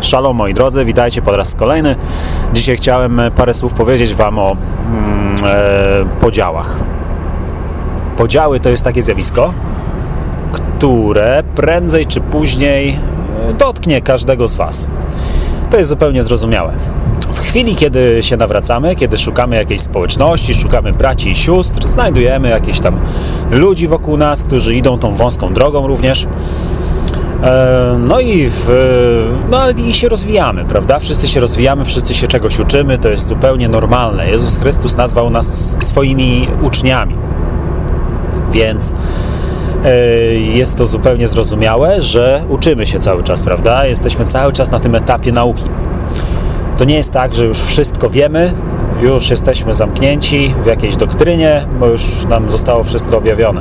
Shalom moi drodzy, witajcie po raz kolejny. Dzisiaj chciałem parę słów powiedzieć Wam o mm, e, podziałach. Podziały to jest takie zjawisko, które prędzej czy później e, dotknie każdego z Was. To jest zupełnie zrozumiałe. W chwili, kiedy się nawracamy, kiedy szukamy jakiejś społeczności, szukamy braci i sióstr, znajdujemy jakieś tam ludzi wokół nas, którzy idą tą wąską drogą również. E, No i, w, no i się rozwijamy, prawda? Wszyscy się rozwijamy, wszyscy się czegoś uczymy, to jest zupełnie normalne. Jezus Chrystus nazwał nas swoimi uczniami. Więc e, jest to zupełnie zrozumiałe, że uczymy się cały czas, prawda? Jesteśmy cały czas na tym etapie nauki. To nie jest tak, że już wszystko wiemy, już jesteśmy zamknięci w jakiejś doktrynie, bo już nam zostało wszystko objawione.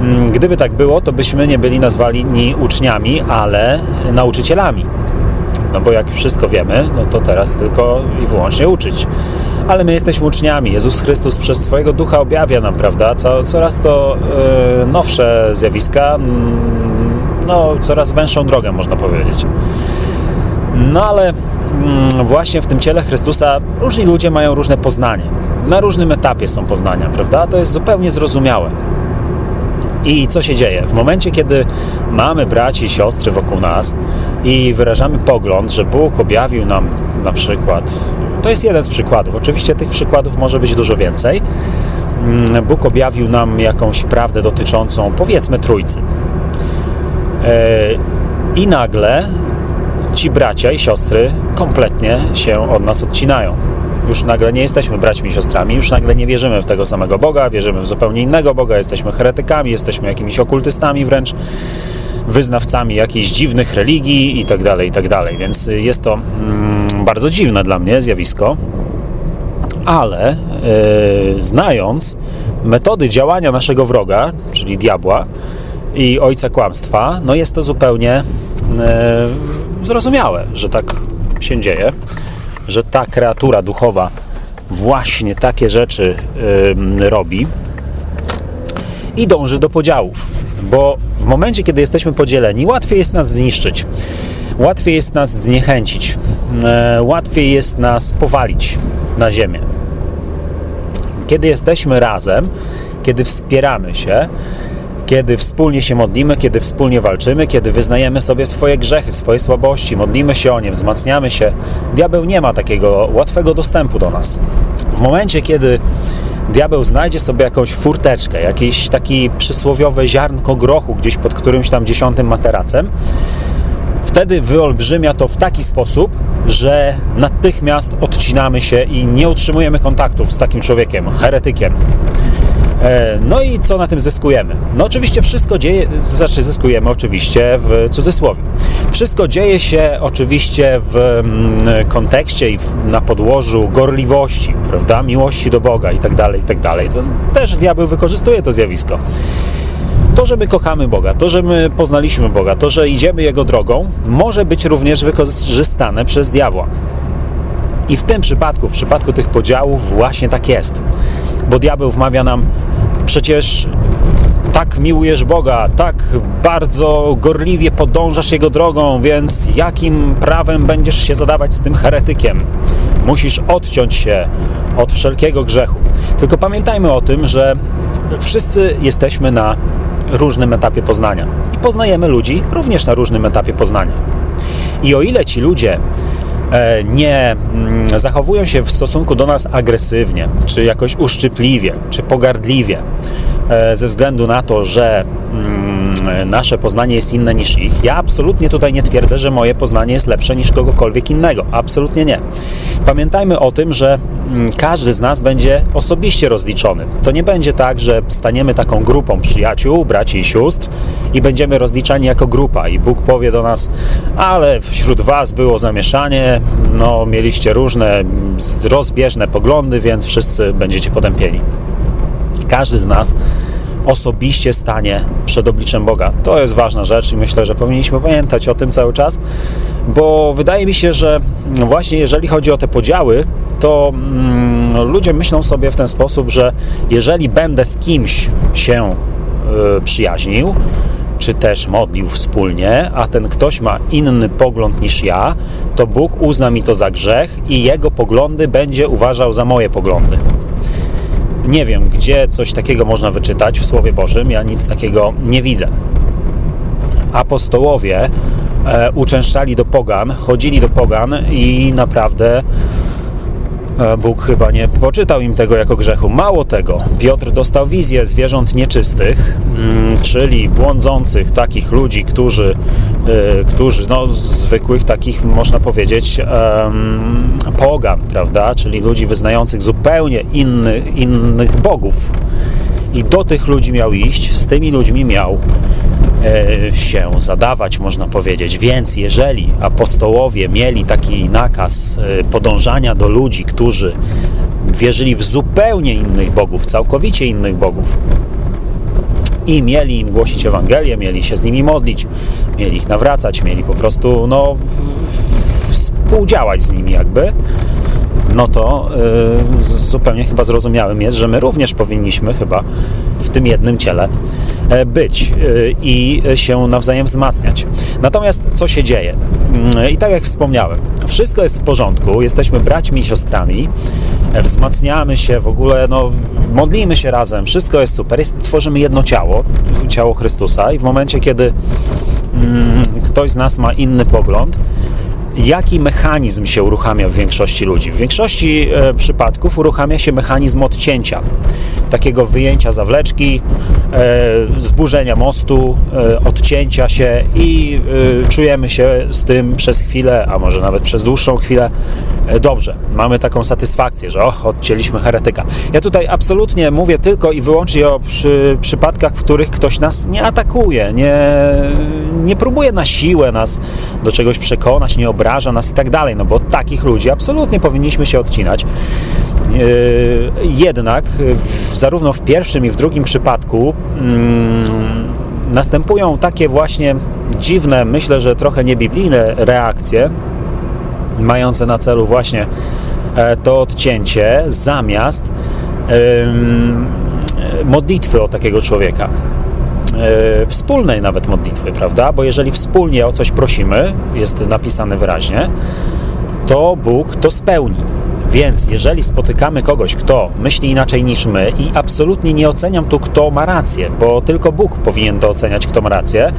Mm, Gdyby tak było, to byśmy nie byli nazwani uczniami, ale nauczycielami. No bo jak wszystko wiemy, no to teraz tylko i wyłącznie uczyć. Ale my jesteśmy uczniami. Jezus Chrystus przez swojego ducha objawia nam, prawda, co, coraz to e, nowsze zjawiska, mm, no coraz węższą drogę, można powiedzieć. No ale mm, właśnie w tym ciele Chrystusa różni ludzie mają różne poznanie. Na różnym etapie są poznania, prawda? To jest zupełnie zrozumiałe. I co się dzieje? W momencie, kiedy mamy braci i siostry wokół nas i wyrażamy pogląd, że Bóg objawił nam na przykład, to jest jeden z przykładów, oczywiście tych przykładów może być dużo więcej. Mm, Bóg objawił nam jakąś prawdę dotyczącą, powiedzmy, trójcy. E, I nagle ci bracia i siostry kompletnie się od nas odcinają. Już nagle nie jesteśmy braćmi i siostrami, już nagle nie wierzymy w tego samego Boga, wierzymy w zupełnie innego Boga, jesteśmy heretykami, jesteśmy jakimiś okultystami wręcz, wyznawcami jakichś dziwnych religii i tak dalej, i tak. Więc jest to mm, bardzo dziwne dla mnie zjawisko, ale e, znając metody działania naszego wroga, czyli diabła i ojca kłamstwa, no jest to zupełnie e, zrozumiałe, że tak się dzieje, że ta kreatura duchowa właśnie takie rzeczy e, robi i dąży do podziałów, bo w momencie, kiedy jesteśmy podzieleni, łatwiej jest nas zniszczyć, łatwiej jest nas zniechęcić, e, łatwiej jest nas powalić na ziemię. Kiedy jesteśmy razem, kiedy wspieramy się, kiedy wspólnie się modlimy, kiedy wspólnie walczymy, kiedy wyznajemy sobie swoje grzechy, swoje słabości, modlimy się o nie, wzmacniamy się, diabeł nie ma takiego łatwego dostępu do nas. W momencie, kiedy diabeł znajdzie sobie jakąś furteczkę, jakieś taki przysłowiowe ziarnko grochu gdzieś pod którymś tam dziesiątym materacem, wtedy wyolbrzymia to w taki sposób, że natychmiast odcinamy się i nie utrzymujemy kontaktów z takim człowiekiem, heretykiem. E, No i co na tym zyskujemy? No oczywiście wszystko dzieje, znaczy zyskujemy oczywiście w cudzysłowie. Wszystko dzieje się oczywiście w mm, kontekście i na podłożu gorliwości, prawda, miłości do Boga i tak dalej, i tak dalej. Też diabeł wykorzystuje to zjawisko. To, że my kochamy Boga, to, że my poznaliśmy Boga, to, że idziemy Jego drogą, może być również wykorzystane przez diabła. I w tym przypadku, w przypadku tych podziałów, właśnie tak jest. Bo diabeł wmawia nam, przecież tak miłujesz Boga, tak bardzo gorliwie podążasz Jego drogą, więc jakim prawem będziesz się zadawać z tym heretykiem? Musisz odciąć się od wszelkiego grzechu. Tylko pamiętajmy o tym, że wszyscy jesteśmy na różnym etapie poznania i poznajemy ludzi również na różnym etapie poznania. I o ile ci ludzie nie mm, zachowują się w stosunku do nas agresywnie, czy jakoś uszczypliwie, czy pogardliwie, e, ze względu na to, że mm, nasze poznanie jest inne niż ich, ja absolutnie tutaj nie twierdzę, że moje poznanie jest lepsze niż kogokolwiek innego. Absolutnie nie. Pamiętajmy o tym, że mm, każdy z nas będzie osobiście rozliczony. To nie będzie tak, że staniemy taką grupą przyjaciół, braci i sióstr i będziemy rozliczani jako grupa i Bóg powie do nas, ale wśród was było zamieszanie, no mieliście różne mm, rozbieżne poglądy, więc wszyscy będziecie potępieni. Każdy z nas osobiście stanie przed obliczem Boga. To jest ważna rzecz i myślę, że powinniśmy pamiętać o tym cały czas, bo wydaje mi się, że właśnie jeżeli chodzi o te podziały, to mm, ludzie myślą sobie w ten sposób, że jeżeli będę z kimś się y, przyjaźnił, czy też modlił wspólnie, a ten ktoś ma inny pogląd niż ja, to Bóg uzna mi to za grzech i jego poglądy będzie uważał za moje poglądy. Nie wiem, gdzie coś takiego można wyczytać w Słowie Bożym, ja nic takiego nie widzę. Apostołowie e, uczęszczali do pogan, chodzili do pogan i naprawdę Bóg chyba nie poczytał im tego jako grzechu. Mało tego, Piotr dostał wizję zwierząt nieczystych, mm, czyli błądzących takich ludzi, którzy, e, którzy no, zwykłych takich, można powiedzieć, pogan, prawda? Czyli ludzi wyznających zupełnie inny, innych bogów. I do tych ludzi miał iść, z tymi ludźmi miał e, się zadawać, można powiedzieć. Więc jeżeli apostołowie mieli taki nakaz e, podążania do ludzi, którzy wierzyli w zupełnie innych bogów, całkowicie innych bogów, i mieli im głosić Ewangelię, mieli się z nimi modlić, mieli ich nawracać, mieli po prostu no, współdziałać z nimi jakby, no to y, zupełnie chyba zrozumiałym jest, że my również powinniśmy chyba w tym jednym ciele e, być y, i się nawzajem wzmacniać. Natomiast co się dzieje? Mm, I tak jak wspomniałem, wszystko jest w porządku, jesteśmy braćmi i siostrami, e, wzmacniamy się w ogóle, no, modlimy się razem, wszystko jest super, jest, tworzymy jedno ciało, ciało Chrystusa i w momencie, kiedy mm, ktoś z nas ma inny pogląd, jaki mechanizm się uruchamia w większości ludzi? W większości e, przypadków uruchamia się mechanizm odcięcia, takiego wyjęcia zawleczki, e, zburzenia mostu, e, odcięcia się i e, czujemy się z tym przez chwilę, a może nawet przez dłuższą chwilę dobrze. Mamy taką satysfakcję, że och, odcięliśmy heretyka. Ja tutaj absolutnie mówię tylko i wyłącznie o przy, przypadkach, w których ktoś nas nie atakuje, nie, nie próbuje na siłę nas do czegoś przekonać, nie obraża nas i tak dalej, no bo takich ludzi absolutnie powinniśmy się odcinać. Yy, Jednak w, zarówno w pierwszym i w drugim przypadku mm, następują takie właśnie dziwne, myślę, że trochę niebiblijne reakcje, mające na celu właśnie e, to odcięcie zamiast modlitwy o takiego człowieka. E, Wspólnej nawet modlitwy, prawda? Bo jeżeli wspólnie o coś prosimy, jest napisane wyraźnie, to Bóg to spełni. Więc jeżeli spotykamy kogoś, kto myśli inaczej niż my i absolutnie nie oceniam tu, kto ma rację, bo tylko Bóg powinien to oceniać, kto ma rację,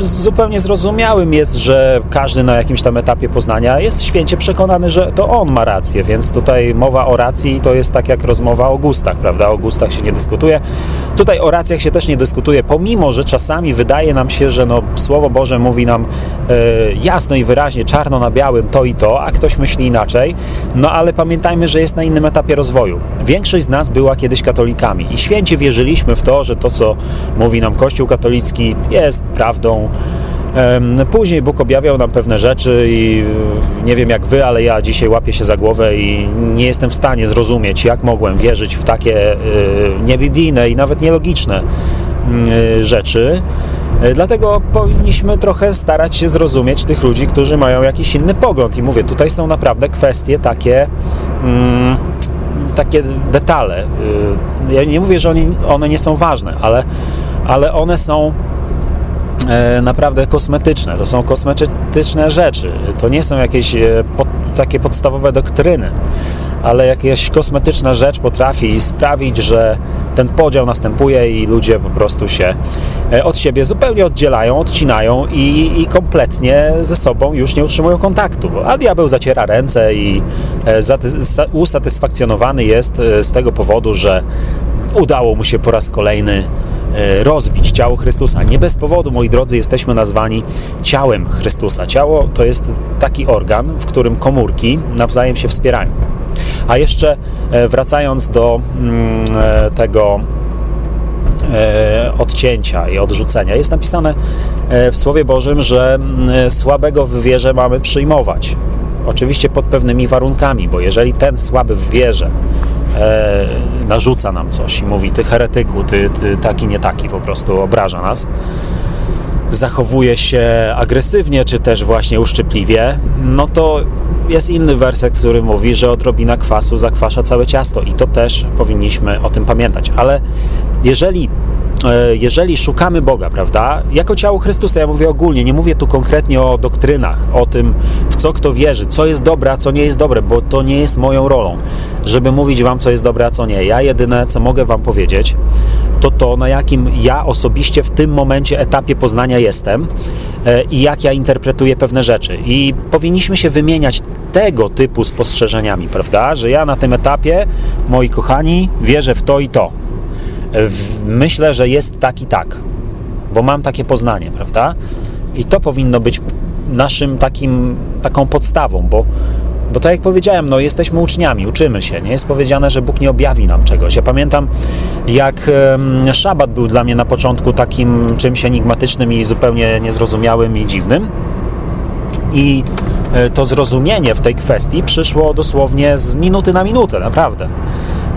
zupełnie zrozumiałym jest, że każdy na jakimś tam etapie poznania jest święcie przekonany, że to on ma rację, więc tutaj mowa o racji to jest tak jak rozmowa o gustach, prawda? O gustach się nie dyskutuje. Tutaj o racjach się też nie dyskutuje, pomimo, że czasami wydaje nam się, że no, Słowo Boże mówi nam e, jasno i wyraźnie, czarno na białym to i to, a ktoś myśli inaczej. No ale pamiętajmy, że jest na innym etapie rozwoju. Większość z nas była kiedyś katolikami i święcie wierzyliśmy w to, że to, co mówi nam Kościół katolicki, jest prawdą. Później Bóg objawiał nam pewne rzeczy i e, nie wiem jak wy, ale ja dzisiaj łapię się za głowę i nie jestem w stanie zrozumieć, jak mogłem wierzyć w takie e, niebiblijne i nawet nielogiczne mm, e, rzeczy. E, Dlatego powinniśmy trochę starać się zrozumieć tych ludzi, którzy mają jakiś inny pogląd. I mówię, tutaj są naprawdę kwestie takie, mm, takie detale. Y, Ja nie mówię, że one nie są ważne, ale, ale one są e, naprawdę kosmetyczne. To są kosmetyczne rzeczy. To nie są jakieś e, pod, takie podstawowe doktryny, ale jakaś kosmetyczna rzecz potrafi sprawić, że ten podział następuje i ludzie po prostu się e, od siebie zupełnie oddzielają, odcinają i, i kompletnie ze sobą już nie utrzymują kontaktu. A diabeł zaciera ręce i e, usatysfakcjonowany jest e, z tego powodu, że udało mu się po raz kolejny e, rozbić ciało Chrystusa. Nie bez powodu, moi drodzy, jesteśmy nazwani ciałem Chrystusa. Ciało to jest taki organ, w którym komórki nawzajem się wspierają. A jeszcze e, wracając do mm, e, tego e, odcięcia i odrzucenia. Jest napisane e, w Słowie Bożym, że mm, słabego w wierze mamy przyjmować. Oczywiście pod pewnymi warunkami, bo jeżeli ten słaby w wierze e, narzuca nam coś i mówi ty heretyku, ty, ty taki, nie taki, po prostu obraża nas, zachowuje się agresywnie, czy też właśnie uszczypliwie, no to jest inny werset, który mówi, że odrobina kwasu zakwasza całe ciasto i to też powinniśmy o tym pamiętać. Ale jeżeli jeżeli szukamy Boga, prawda, jako ciało Chrystusa, ja mówię ogólnie, nie mówię tu konkretnie o doktrynach, o tym, w co kto wierzy, co jest dobre, a co nie jest dobre, bo to nie jest moją rolą, żeby mówić wam, co jest dobre, a co nie. Ja jedyne, co mogę wam powiedzieć, to to, na jakim ja osobiście w tym momencie, etapie poznania jestem e, i jak ja interpretuję pewne rzeczy. I powinniśmy się wymieniać tego typu spostrzeżeniami, prawda, że ja na tym etapie, moi kochani, wierzę w to i to myślę, że jest tak i tak, bo mam takie poznanie, prawda? I to powinno być naszym takim, taką podstawą, bo, bo tak jak powiedziałem, no jesteśmy uczniami, uczymy się, nie jest powiedziane, że Bóg nie objawi nam czegoś. Ja pamiętam, jak szabat był dla mnie na początku takim czymś enigmatycznym i zupełnie niezrozumiałym i dziwnym. I e, to zrozumienie w tej kwestii przyszło dosłownie z minuty na minutę, naprawdę.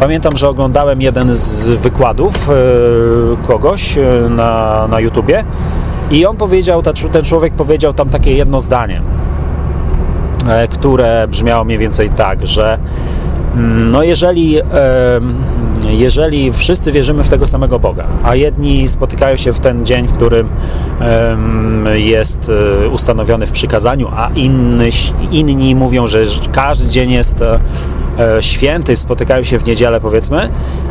Pamiętam, że oglądałem jeden z wykładów e, kogoś e, na, na YouTubie i on powiedział, ten człowiek powiedział tam takie jedno zdanie, e, które brzmiało mniej więcej tak, że no jeżeli, jeżeli wszyscy wierzymy w tego samego Boga, a jedni spotykają się w ten dzień, w którym jest ustanowiony w przykazaniu, a inni, inni mówią, że każdy dzień jest E, święty spotykają się w niedzielę, powiedzmy,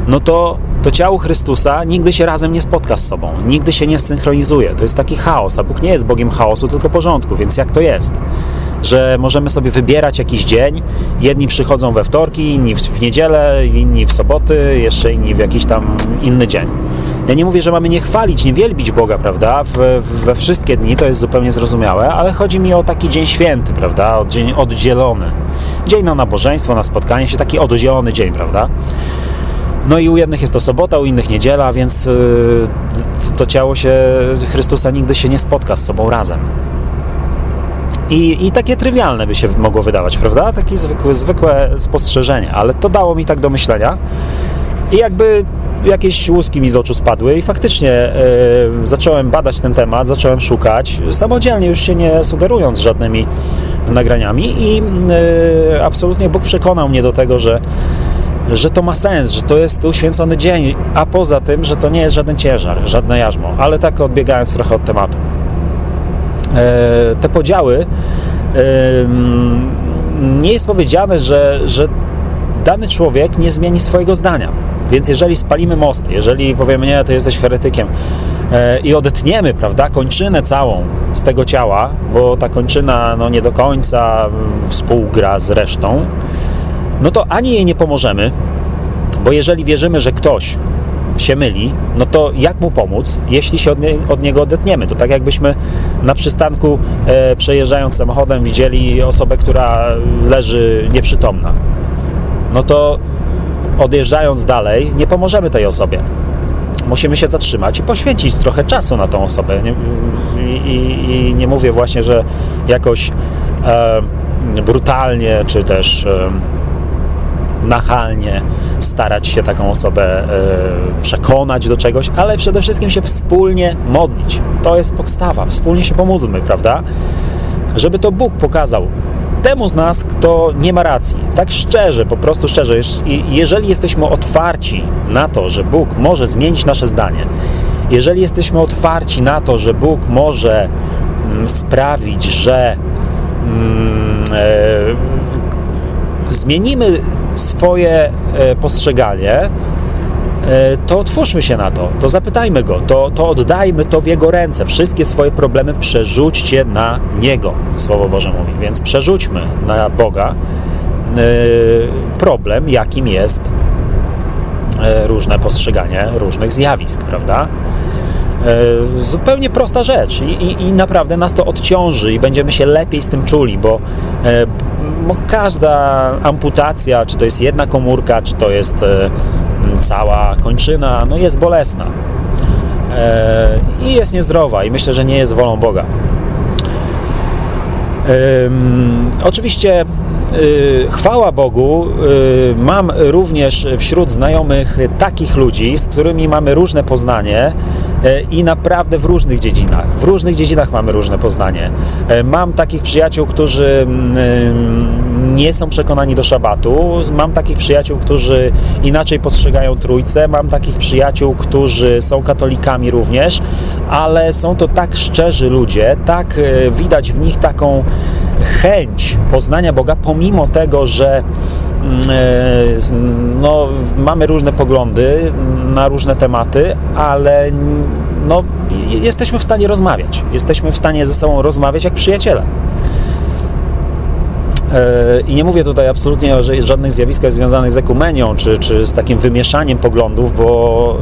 no to, to ciało Chrystusa nigdy się razem nie spotka z sobą, nigdy się nie synchronizuje. To jest taki chaos, a Bóg nie jest Bogiem chaosu, tylko porządku, więc jak to jest? Że możemy sobie wybierać jakiś dzień, jedni przychodzą we wtorki, inni w niedzielę, inni w soboty, jeszcze inni w jakiś tam inny dzień. Ja nie mówię, że mamy nie chwalić, nie wielbić Boga, prawda, we, we wszystkie dni, to jest zupełnie zrozumiałe, ale chodzi mi o taki dzień święty, prawda, dzień oddzielony. Dzień na nabożeństwo, na spotkanie się, taki oddzielony dzień, prawda. No i u jednych jest to sobota, u innych niedziela, więc yy, to ciało się Chrystusa nigdy się nie spotka z sobą razem. I, I takie trywialne by się mogło wydawać, prawda? Takie zwykłe, zwykłe spostrzeżenie, ale to dało mi tak do myślenia. I jakby jakieś łuski mi z oczu spadły i faktycznie e, zacząłem badać ten temat, zacząłem szukać, samodzielnie już się nie sugerując żadnymi nagraniami i e, absolutnie Bóg przekonał mnie do tego, że że to ma sens, że to jest uświęcony dzień, a poza tym, że to nie jest żaden ciężar, żadne jarzmo, ale tak odbiegając trochę od tematu. E, te podziały nie jest powiedziane, że, że dany człowiek nie zmieni swojego zdania. Więc jeżeli spalimy mosty, jeżeli powiemy, nie, to jesteś heretykiem e, i odetniemy, prawda, kończynę całą z tego ciała, bo ta kończyna no, nie do końca współgra z resztą, no to ani jej nie pomożemy, bo jeżeli wierzymy, że ktoś się myli, no to jak mu pomóc, jeśli się od, nie, od niego odetniemy? To tak jakbyśmy na przystanku e, przejeżdżając samochodem widzieli osobę, która leży nieprzytomna. No to odjeżdżając dalej, nie pomożemy tej osobie. Musimy się zatrzymać i poświęcić trochę czasu na tą osobę. I, i, i nie mówię właśnie, że jakoś e, brutalnie czy też e, nachalnie starać się taką osobę e, przekonać do czegoś, ale przede wszystkim się wspólnie modlić. To jest podstawa. Wspólnie się pomódlmy, prawda? Żeby to Bóg pokazał, temu z nas, kto nie ma racji. Tak szczerze, po prostu szczerze, jeżeli jesteśmy otwarci na to, że Bóg może zmienić nasze zdanie, jeżeli jesteśmy otwarci na to, że Bóg może mm, sprawić, że mm, e, zmienimy swoje e, postrzeganie, E, to otwórzmy się na to, to zapytajmy Go, to, to oddajmy to w Jego ręce. Wszystkie swoje problemy przerzućcie na Niego, Słowo Boże mówi. Więc przerzućmy na Boga e, problem, jakim jest różne postrzeganie różnych zjawisk, prawda? Zupełnie prosta rzecz I, i, i, naprawdę nas to odciąży i będziemy się lepiej z tym czuli, bo, bo każda amputacja, czy to jest jedna komórka, czy to jest cała kończyna no jest bolesna e, i jest niezdrowa i myślę, że nie jest wolą Boga. Oczywiście y, chwała Bogu, y, mam również wśród znajomych takich ludzi, z którymi mamy różne poznanie e, i naprawdę w różnych dziedzinach. W różnych dziedzinach mamy różne poznanie. E, mam takich przyjaciół, którzy nie są przekonani do szabatu. Mam takich przyjaciół, którzy inaczej postrzegają trójcę, mam takich przyjaciół, którzy są katolikami również, ale są to tak szczerzy ludzie, tak e, widać w nich taką chęć poznania Boga, pomimo tego, że mm, e, no, mamy różne poglądy na różne tematy, ale no, jesteśmy w stanie rozmawiać. Jesteśmy w stanie ze sobą rozmawiać jak przyjaciele. E, I nie mówię tutaj absolutnie o żadnych zjawiskach związanych z ekumenią, czy, czy z takim wymieszaniem poglądów, bo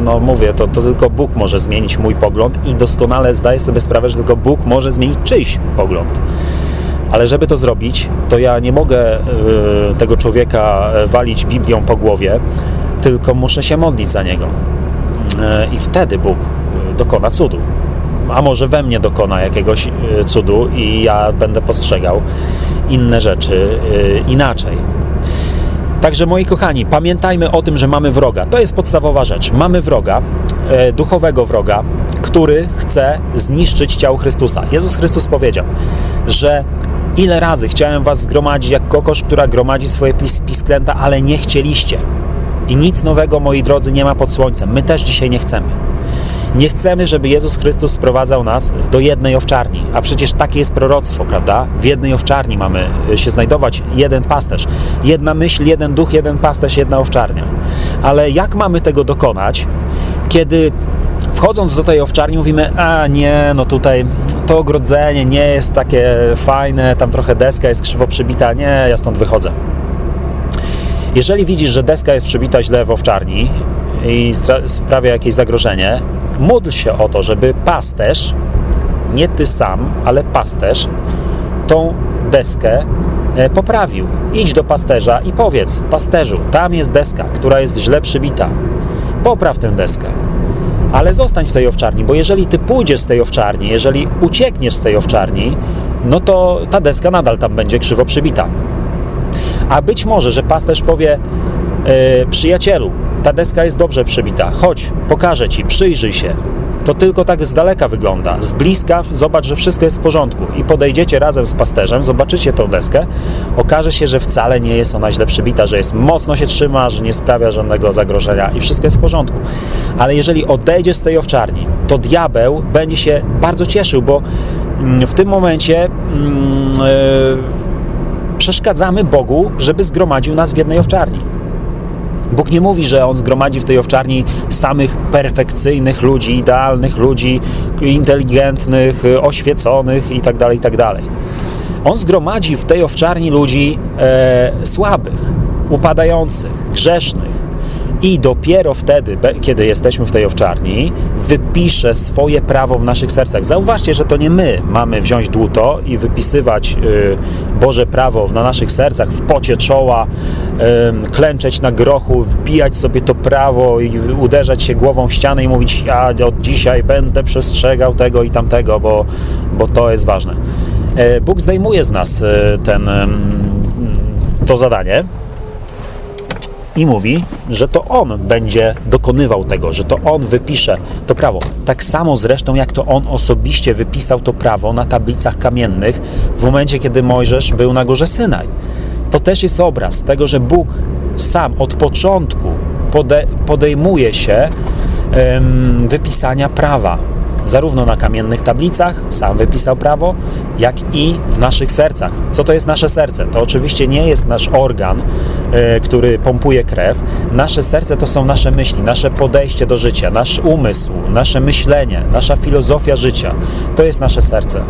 y, no mówię, to, to tylko Bóg może zmienić mój pogląd i doskonale zdaję sobie sprawę, że tylko Bóg może zmienić czyjś pogląd. Ale żeby to zrobić, to ja nie mogę y, tego człowieka walić Biblią po głowie, tylko muszę się modlić za niego. Y, I wtedy Bóg dokona cudu a może we mnie dokona jakiegoś cudu i ja będę postrzegał inne rzeczy inaczej. Także moi kochani, pamiętajmy o tym, że mamy wroga. To jest podstawowa rzecz. Mamy wroga, duchowego wroga, który chce zniszczyć ciało Chrystusa. Jezus Chrystus powiedział, że ile razy chciałem was zgromadzić jak kokosz, która gromadzi swoje pisklęta, ale nie chcieliście. I nic nowego, moi drodzy, nie ma pod słońcem. My też dzisiaj nie chcemy. Nie chcemy, żeby Jezus Chrystus sprowadzał nas do jednej owczarni, a przecież takie jest proroctwo, prawda? W jednej owczarni mamy y, się znajdować jeden pasterz. Jedna myśl, jeden duch, jeden pasterz, jedna owczarnia. Ale jak mamy tego dokonać, kiedy wchodząc do tej owczarni mówimy, a nie, no tutaj to ogrodzenie nie jest takie fajne, tam trochę deska jest krzywo przybita, nie, ja stąd wychodzę. Jeżeli widzisz, że deska jest przybita źle w owczarni i sprawia jakieś zagrożenie, módl się o to, żeby pasterz, nie ty sam, ale pasterz, tą deskę e, poprawił. Idź do pasterza i powiedz, pasterzu, tam jest deska, która jest źle przybita. Popraw tę deskę. Ale zostań w tej owczarni, bo jeżeli ty pójdziesz z tej owczarni, jeżeli uciekniesz z tej owczarni, no to ta deska nadal tam będzie krzywo przybita. A być może, że pasterz powie, yy, przyjacielu, ta deska jest dobrze przebita, chodź, pokażę ci, przyjrzyj się. To tylko tak z daleka wygląda. Z bliska zobacz, że wszystko jest w porządku i podejdziecie razem z pasterzem, zobaczycie tą deskę, okaże się, że wcale nie jest ona źle przybita, że jest mocno się trzyma, że nie sprawia żadnego zagrożenia i wszystko jest w porządku. Ale jeżeli odejdziesz z tej owczarni, to diabeł będzie się bardzo cieszył, bo mm, w tym momencie yy, przeszkadzamy Bogu, żeby zgromadził nas w jednej owczarni. Bóg nie mówi, że On zgromadzi w tej owczarni samych perfekcyjnych ludzi, idealnych ludzi, inteligentnych, oświeconych itd., tak itd. Tak On zgromadzi w tej owczarni ludzi e, słabych, upadających, grzesznych, i dopiero wtedy, kiedy jesteśmy w tej owczarni, wypisze swoje prawo w naszych sercach. Zauważcie, że to nie my mamy wziąć dłuto i wypisywać y, Boże prawo na naszych sercach, w pocie czoła, klęczeć na grochu, wbijać sobie to prawo i uderzać się głową w ścianę i mówić, ja od dzisiaj będę przestrzegał tego i tamtego, bo, bo to jest ważne. E, Bóg zdejmuje z nas e, ten, to zadanie, i mówi, że to on będzie dokonywał tego, że to on wypisze to prawo. Tak samo zresztą, jak to on osobiście wypisał to prawo na tablicach kamiennych w momencie, kiedy Mojżesz był na górze Synaj. To też jest obraz tego, że Bóg sam od początku pode, podejmuje się um, wypisania prawa, zarówno na kamiennych tablicach, sam wypisał prawo, jak i w naszych sercach. Co to jest nasze serce? To oczywiście nie jest nasz organ, który pompuje krew. Nasze serce to są nasze myśli, nasze podejście do życia, nasz umysł, nasze myślenie, nasza filozofia życia. To jest nasze serce.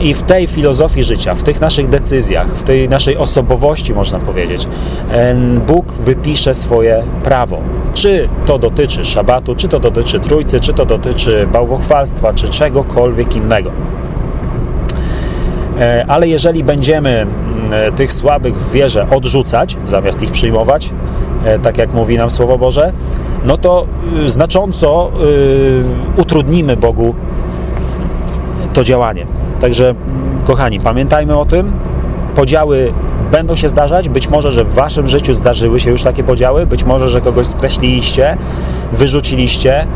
I w tej filozofii życia, w tych naszych decyzjach, w tej naszej osobowości, można powiedzieć, Bóg wypisze swoje prawo. Czy to dotyczy szabatu, czy to dotyczy trójcy, czy to dotyczy bałwochwalstwa, czy czegokolwiek innego. E, ale jeżeli będziemy tych słabych w wierze odrzucać, zamiast ich przyjmować, e, tak jak mówi nam Słowo Boże, no to y, znacząco utrudnimy Bogu to działanie. Także, kochani, pamiętajmy o tym. Podziały będą się zdarzać. Być może, że w waszym życiu zdarzyły się już takie podziały, być może, że kogoś skreśliliście, wyrzuciliście,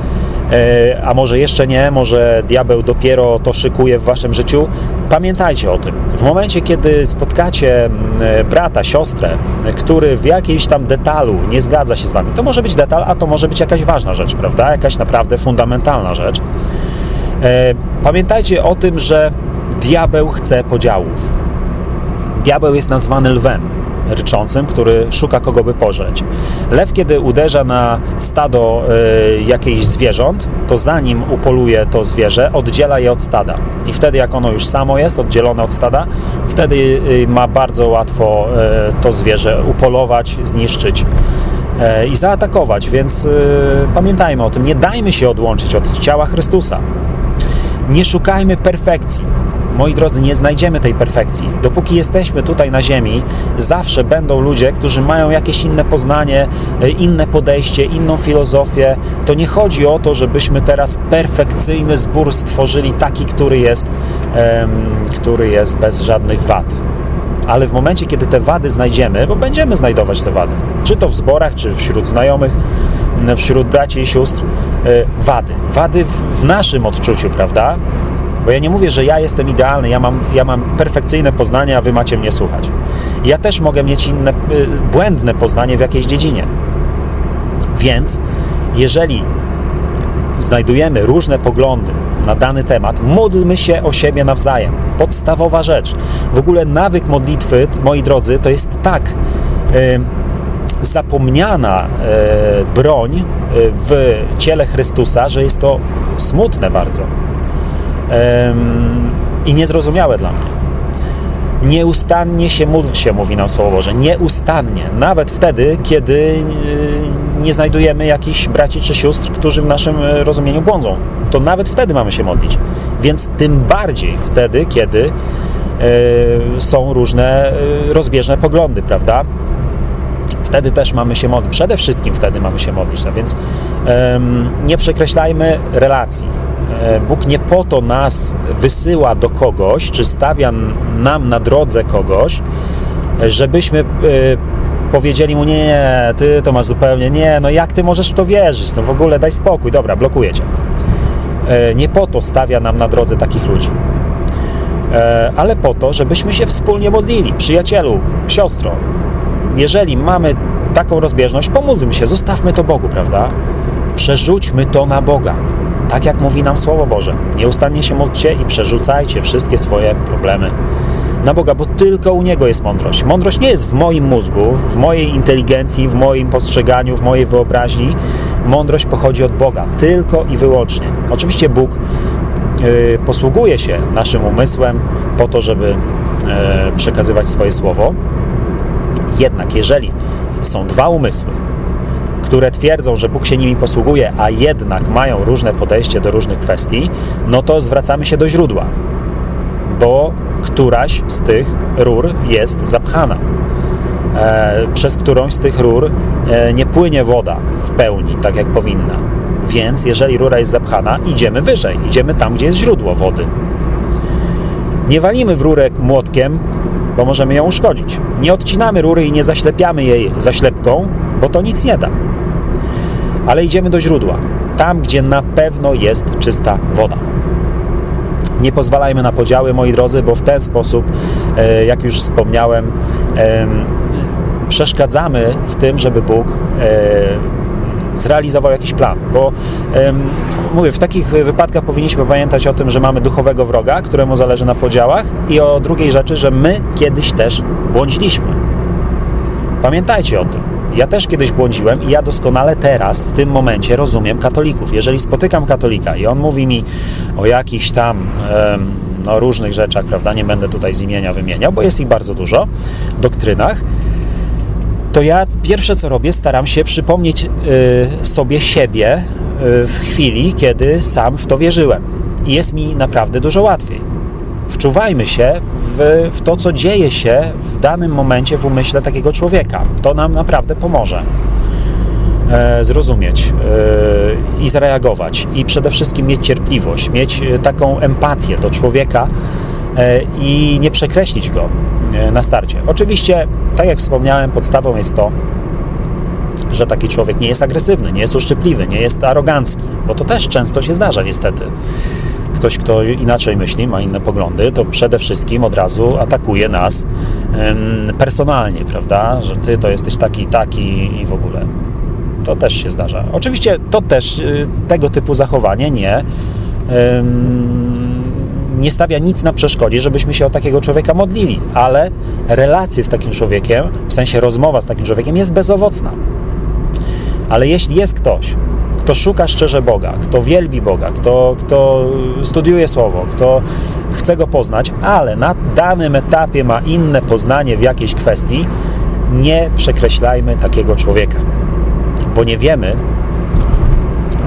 e, a może jeszcze nie, może diabeł dopiero to szykuje w waszym życiu. Pamiętajcie o tym. W momencie, kiedy spotkacie mm, e, brata, siostrę, który w jakimś tam detalu nie zgadza się z wami, to może być detal, a to może być jakaś ważna rzecz, prawda? Jakaś naprawdę fundamentalna rzecz. E, Pamiętajcie o tym, że diabeł chce podziałów. Diabeł jest nazwany lwem ryczącym, który szuka kogo by pożreć. Lew, kiedy uderza na stado y, jakichś zwierząt, to zanim upoluje to zwierzę, oddziela je od stada. I wtedy, jak ono już samo jest oddzielone od stada, wtedy y, ma bardzo łatwo y, to zwierzę upolować, zniszczyć i zaatakować. Więc pamiętajmy o tym, nie dajmy się odłączyć od ciała Chrystusa. Nie szukajmy perfekcji. Moi drodzy, nie znajdziemy tej perfekcji. Dopóki jesteśmy tutaj na Ziemi, zawsze będą ludzie, którzy mają jakieś inne poznanie, e, inne podejście, inną filozofię. To nie chodzi o to, żebyśmy teraz perfekcyjny zbór stworzyli taki, który jest, który jest bez żadnych wad. Ale w momencie, kiedy te wady znajdziemy, bo będziemy znajdować te wady, czy to w zborach, czy wśród znajomych, wśród braci i sióstr, e, wady. Wady w naszym odczuciu, prawda? Bo ja nie mówię, że ja jestem idealny, ja mam, ja mam perfekcyjne poznanie, a wy macie mnie słuchać. Ja też mogę mieć inne, y, błędne poznanie w jakiejś dziedzinie. Więc jeżeli znajdujemy różne poglądy na dany temat, módlmy się o siebie nawzajem. Podstawowa rzecz. W ogóle nawyk modlitwy, moi drodzy, to jest tak y, zapomniana y, broń y, w ciele Chrystusa, że jest to smutne bardzo i niezrozumiałe dla mnie. Nieustannie się módlcie, mówi nam Słowo Boże. Nieustannie. Nawet wtedy, kiedy yy, nie znajdujemy jakichś braci czy sióstr, którzy w naszym y, rozumieniu błądzą. To nawet wtedy mamy się modlić. Więc tym bardziej wtedy, kiedy yy, są różne rozbieżne poglądy, prawda? Wtedy też mamy się modlić. Przede wszystkim wtedy mamy się modlić. No więc nie przekreślajmy relacji. E, Bóg nie po to nas wysyła do kogoś, czy stawia nam na drodze kogoś, żebyśmy e, powiedzieli mu, nie, ty to masz zupełnie, nie, no jak ty możesz w to wierzyć, no w ogóle daj spokój, dobra, blokuję cię. E, Nie po to stawia nam na drodze takich ludzi, ale po to, żebyśmy się wspólnie modlili. Przyjacielu, siostro, jeżeli mamy taką rozbieżność, pomódlmy się, zostawmy to Bogu, prawda? Przerzućmy to na Boga. Tak jak mówi nam Słowo Boże. Nieustannie się módlcie i przerzucajcie wszystkie swoje problemy na Boga, bo tylko u Niego jest mądrość. Mądrość nie jest w moim mózgu, w mojej inteligencji, w moim postrzeganiu, w mojej wyobraźni. Mądrość pochodzi od Boga, tylko i wyłącznie. Oczywiście Bóg yy, posługuje się naszym umysłem po to, żeby yy, przekazywać swoje słowo. Jednak jeżeli są dwa umysły, które twierdzą, że Bóg się nimi posługuje, a jednak mają różne podejście do różnych kwestii, no to zwracamy się do źródła, bo któraś z tych rur jest zapchana. E, przez którąś z tych rur e, nie płynie woda w pełni, tak jak powinna. Więc jeżeli rura jest zapchana, idziemy wyżej, idziemy tam, gdzie jest źródło wody. Nie walimy w rurę młotkiem, bo możemy ją uszkodzić. Nie odcinamy rury i nie zaślepiamy jej zaślepką, bo to nic nie da. Ale idziemy do źródła, tam gdzie na pewno jest czysta woda. Nie pozwalajmy na podziały, moi drodzy, bo w ten sposób, e, jak już wspomniałem, em, przeszkadzamy w tym, żeby Bóg e, zrealizował jakiś plan. Bo mówię, w takich wypadkach powinniśmy pamiętać o tym, że mamy duchowego wroga, któremu zależy na podziałach, i o drugiej rzeczy, że my kiedyś też błądziliśmy. Pamiętajcie o tym. Ja też kiedyś błądziłem i ja doskonale teraz, w tym momencie rozumiem katolików. Jeżeli spotykam katolika i on mówi mi o jakichś tam no, różnych rzeczach, prawda, nie będę tutaj z imienia wymieniał, bo jest ich bardzo dużo, doktrynach, to ja pierwsze co robię, staram się przypomnieć y, sobie siebie y, w chwili, kiedy sam w to wierzyłem. I jest mi naprawdę dużo łatwiej. Wczuwajmy się w, w to, co dzieje się w danym momencie w umyśle takiego człowieka. To nam naprawdę pomoże e, zrozumieć e, i zareagować. I przede wszystkim mieć cierpliwość, mieć e, taką empatię do człowieka i nie przekreślić go. na starcie. Oczywiście, tak jak wspomniałem, podstawą jest to, że taki człowiek nie jest agresywny, nie jest uszczypliwy, nie jest arogancki, bo to też często się zdarza niestety. Ktoś, kto inaczej myśli, ma inne poglądy, to przede wszystkim od razu atakuje nas personalnie, prawda? Że ty to jesteś taki, taki i w ogóle. To też się zdarza. Oczywiście to też y, tego typu zachowanie nie, nie stawia nic na przeszkodzie, żebyśmy się o takiego człowieka modlili, ale relacje z takim człowiekiem, w sensie rozmowa z takim człowiekiem jest bezowocna. Ale jeśli jest ktoś, kto szuka szczerze Boga, kto wielbi Boga, kto, kto studiuje Słowo, kto chce Go poznać, ale na danym etapie ma inne poznanie w jakiejś kwestii, nie przekreślajmy takiego człowieka, bo nie wiemy,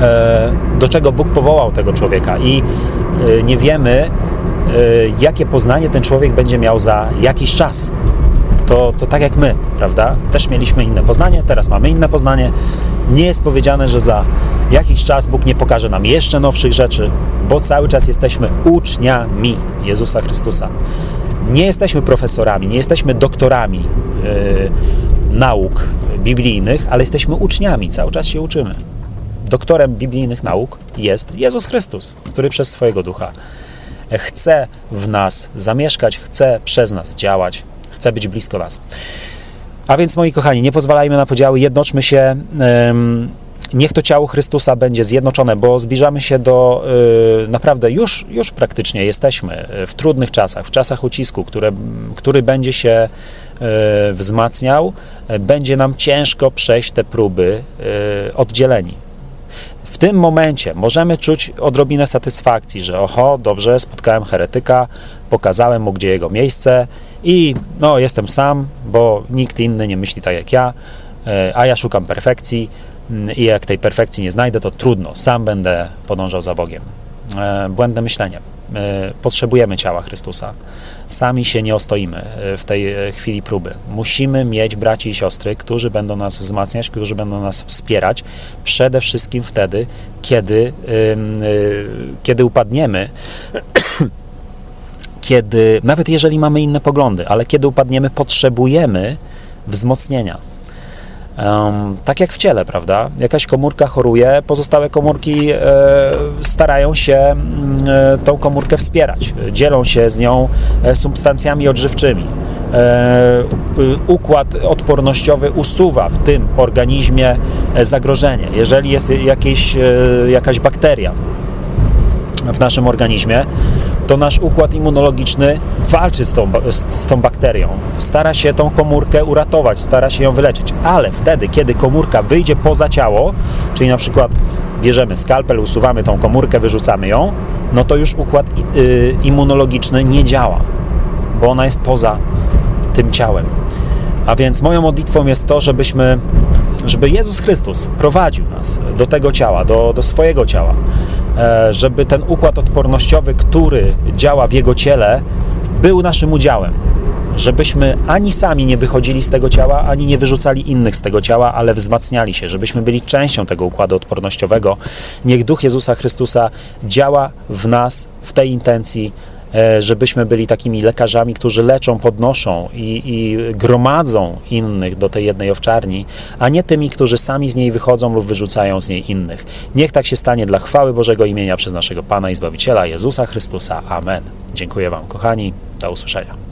e, do czego Bóg powołał tego człowieka i e, nie wiemy, e, jakie poznanie ten człowiek będzie miał za jakiś czas to, to tak jak my, prawda? Też mieliśmy inne poznanie, teraz mamy inne poznanie. Nie jest powiedziane, że za jakiś czas Bóg nie pokaże nam jeszcze nowszych rzeczy, bo cały czas jesteśmy uczniami Jezusa Chrystusa. Nie jesteśmy profesorami, nie jesteśmy doktorami yy, nauk biblijnych, ale jesteśmy uczniami, cały czas się uczymy. Doktorem biblijnych nauk jest Jezus Chrystus, który przez swojego ducha chce w nas zamieszkać, chce przez nas działać, chce być blisko nas. A więc, moi kochani, nie pozwalajmy na podziały, jednoczmy się. Niech to ciało Chrystusa będzie zjednoczone, bo zbliżamy się do y, naprawdę już, już praktycznie jesteśmy w trudnych czasach, w czasach ucisku, które, który będzie się y, wzmacniał, będzie nam ciężko przejść te próby y, oddzieleni. W tym momencie możemy czuć odrobinę satysfakcji, że oho, dobrze, spotkałem heretyka, pokazałem mu, gdzie jego miejsce, i no, jestem sam, bo nikt inny nie myśli tak jak ja, e, a ja szukam perfekcji mm, i jak tej perfekcji nie znajdę, to trudno, sam będę podążał za Bogiem. E, błędne myślenie. E, potrzebujemy ciała Chrystusa. Sami się nie ostoimy w tej chwili próby. Musimy mieć braci i siostry, którzy będą nas wzmacniać, którzy będą nas wspierać, przede wszystkim wtedy, kiedy, kiedy upadniemy kiedy, nawet jeżeli mamy inne poglądy, ale kiedy upadniemy, potrzebujemy wzmocnienia. Um, tak jak w ciele, prawda? Jakaś komórka choruje, pozostałe komórki e, starają się e, tą komórkę wspierać, dzielą się z nią e, substancjami odżywczymi. E, układ odpornościowy usuwa w tym organizmie e, zagrożenie. Jeżeli jest jakieś, e, jakaś bakteria w naszym organizmie, to nasz układ immunologiczny walczy z tą, z, tą bakterią, stara się tą komórkę uratować, stara się ją wyleczyć, ale wtedy, kiedy komórka wyjdzie poza ciało, czyli na przykład bierzemy skalpel, usuwamy tą komórkę, wyrzucamy ją, no to już układ y, immunologiczny nie działa, bo ona jest poza tym ciałem. A więc moją modlitwą jest to, żebyśmy, żeby Jezus Chrystus prowadził nas do tego ciała, do, do swojego ciała, żeby ten układ odpornościowy, który działa w jego ciele, był naszym udziałem. Żebyśmy ani sami nie wychodzili z tego ciała, ani nie wyrzucali innych z tego ciała, ale wzmacniali się, żebyśmy byli częścią tego układu odpornościowego. Niech Duch Jezusa Chrystusa działa w nas w tej intencji, E, żebyśmy byli takimi lekarzami, którzy leczą, podnoszą i, i gromadzą innych do tej jednej owczarni, a nie tymi, którzy sami z niej wychodzą lub wyrzucają z niej innych. Niech tak się stanie dla chwały Bożego imienia przez naszego Pana i Zbawiciela Jezusa Chrystusa. Amen. Dziękuję Wam, kochani. Do usłyszenia.